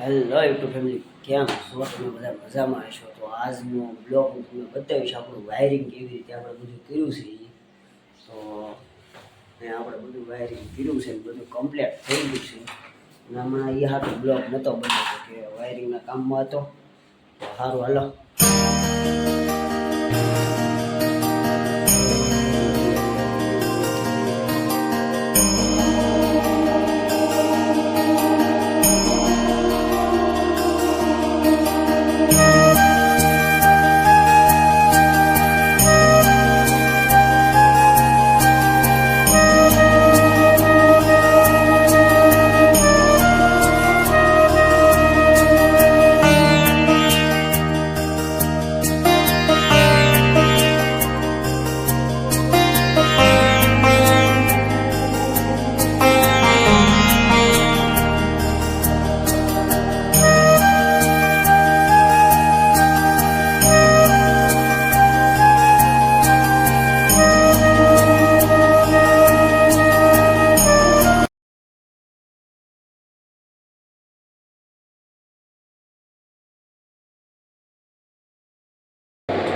Hello YouTube family કેમ છો? તમે બધા મજામાં હશો? તો આજનો બ્લોગ હું તમને બતાવીશ, આપણું વાયરિંગ કેવી રીતે આપણે બધું કર્યું છે તો ને આપણે બધું વાયરિંગ કર્યું છે બધું કમ્પ્લીટ થઈ ગયું છે. અને હમણાં એ હાથો બ્લોગ નહોતો બન્યો કે વાયરિંગના કામમાં હતો. તો સારું હાલો.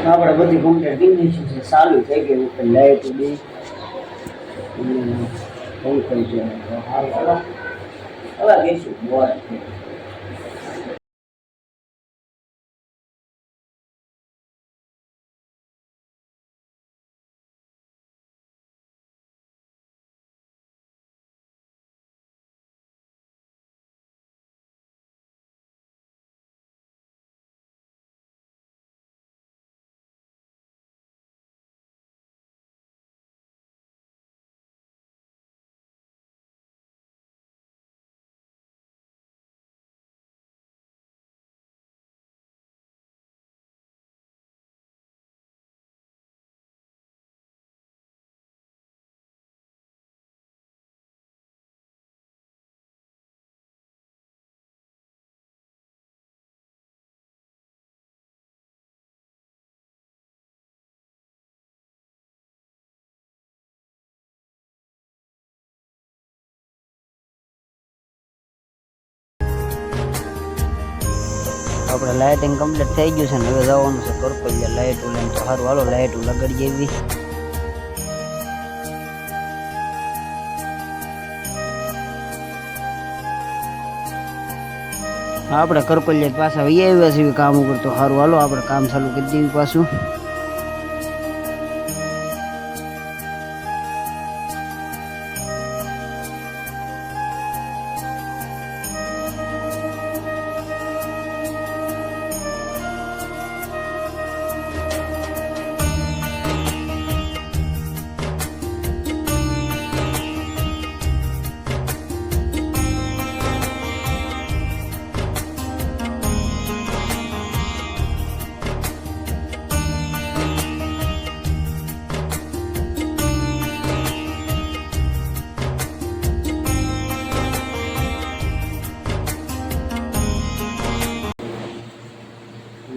આપણે બધી કમ્પ્લીટ ફિનિશિંગ છે. ચાલુ થઈ ગયું ઉપર લાઈટ બી. બહુ થઈ ગયું હવે બેસું બોર આપણે લાઇટિંગ કમ્પ્લીટ થઈ ગયું છે ને હવે જવાનું છે કરપલિયા લાઇટ લઈને તો સારું હાલો લાઇટ લગાડી એવી આપણે કરપલિયા પાછા વહી આવ્યા છીએ કામ ઉપર તો સારું હાલો આપણે કામ ચાલુ કરી દેવી પાછું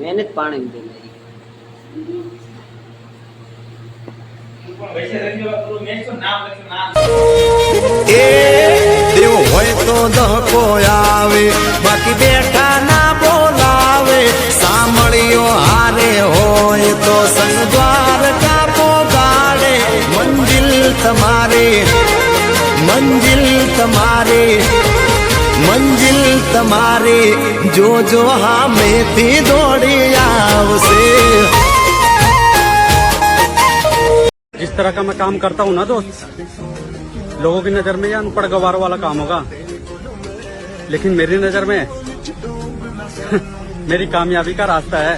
મહેનત પાણી દે એ દેવ હોય તો ધકો આવે બાકી બેઠા ના બોલાવે. સાંભળ્યો હારે હોય તો સંદ્વાર કાપો ગાડે મંજિલ તમારે મંજિલ તમારી. મંજિલ તમારી જોજો હામેથી દોડી આવશે जिस तरह का मैं काम करता हूँ ना दोस्त लोगों की नजर में ये अनपढ़ गवार वाला काम होगा लेकिन मेरी नजर में मेरी कामयाबी का रास्ता है